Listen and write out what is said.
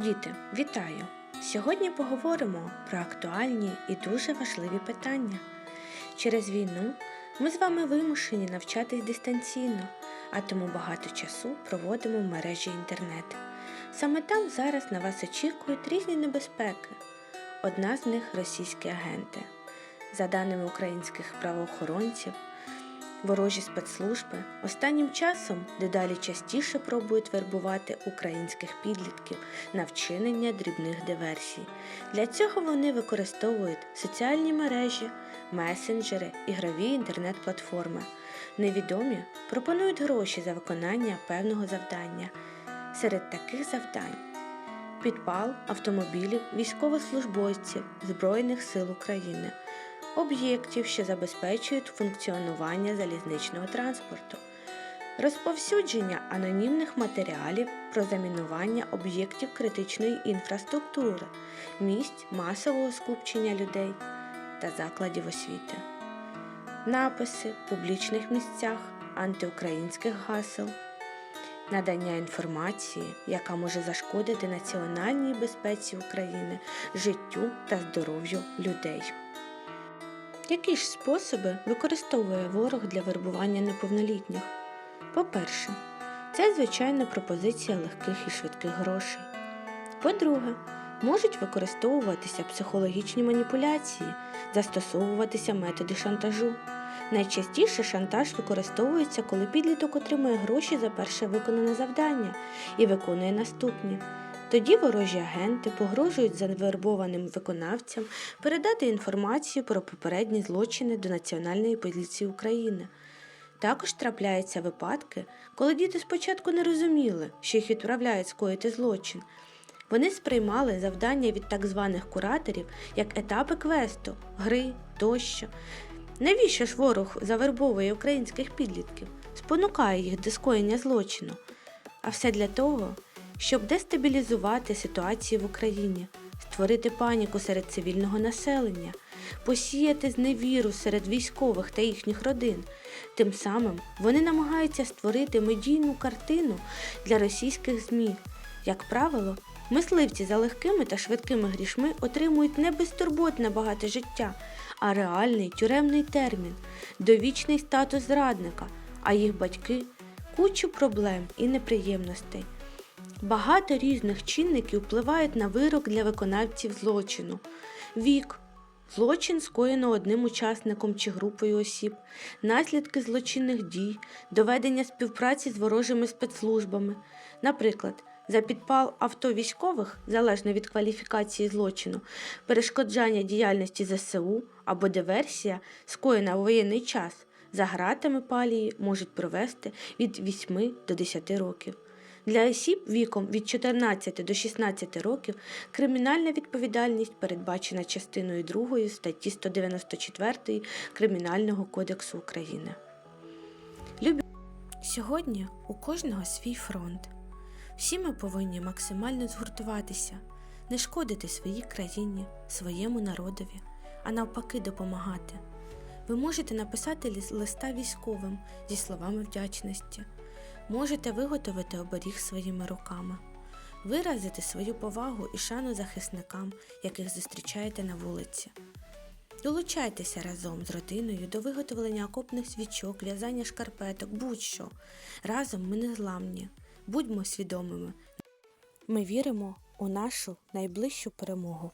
Діти, вітаю! Сьогодні поговоримо про актуальні і дуже важливі питання. Через війну ми з вами вимушені навчатись дистанційно, а тому багато часу проводимо в мережі інтернет. Саме там зараз на вас очікують різні небезпеки. Одна з них російські агенти. За даними українських правоохоронців, Ворожі спецслужби останнім часом дедалі частіше пробують вербувати українських підлітків на вчинення дрібних диверсій. Для цього вони використовують соціальні мережі, месенджери, ігрові інтернет-платформи. Невідомі пропонують гроші за виконання певного завдання. Серед таких завдань підпал автомобілів військовослужбовців Збройних сил України об'єктів, що забезпечують функціонування залізничного транспорту, розповсюдження анонімних матеріалів про замінування об'єктів критичної інфраструктури, місць масового скупчення людей та закладів освіти, написи в публічних місцях антиукраїнських гасел. Надання інформації, яка може зашкодити національній безпеці України, життю та здоров'ю людей. Які ж способи використовує ворог для вербування неповнолітніх? По-перше, це звичайна пропозиція легких і швидких грошей. По-друге, можуть використовуватися психологічні маніпуляції, застосовуватися методи шантажу. Найчастіше шантаж використовується, коли підліток отримує гроші за перше виконане завдання і виконує наступні. Тоді ворожі агенти погрожують завербованим виконавцям передати інформацію про попередні злочини до Національної поліції України. Також трапляються випадки, коли діти спочатку не розуміли, що їх відправляють скоїти злочин. Вони сприймали завдання від так званих кураторів як етапи квесту, гри тощо. Навіщо ж ворог завербовує українських підлітків, спонукає їх до скоєння злочину? А все для того, щоб дестабілізувати ситуацію в Україні, створити паніку серед цивільного населення, посіяти зневіру серед військових та їхніх родин. Тим самим вони намагаються створити медійну картину для російських ЗМІ. Як правило, мисливці за легкими та швидкими грішми отримують не безтурботне багате життя, а реальний тюремний термін, довічний статус зрадника, а їх батьки кучу проблем і неприємностей. Багато різних чинників впливають на вирок для виконавців злочину. Вік. Злочин скоєно одним учасником чи групою осіб, наслідки злочинних дій, доведення співпраці з ворожими спецслужбами. Наприклад, за підпал авто військових, залежно від кваліфікації злочину, перешкоджання діяльності ЗСУ або диверсія, скоєна у воєнний час, за гратами палії можуть провести від 8 до 10 років. Для осіб віком від 14 до 16 років кримінальна відповідальність передбачена частиною 2 статті 194 Кримінального кодексу України. Любі... Сьогодні у кожного свій фронт. Всі ми повинні максимально згуртуватися, не шкодити своїй країні, своєму народові, а навпаки допомагати. Ви можете написати листа військовим зі словами вдячності. Можете виготовити оберіг своїми руками, виразити свою повагу і шану захисникам, яких зустрічаєте на вулиці. Долучайтеся разом з родиною до виготовлення окопних свічок, в'язання шкарпеток, будь-що. Разом ми не зламні. Будьмо свідомими. Ми віримо у нашу найближчу перемогу.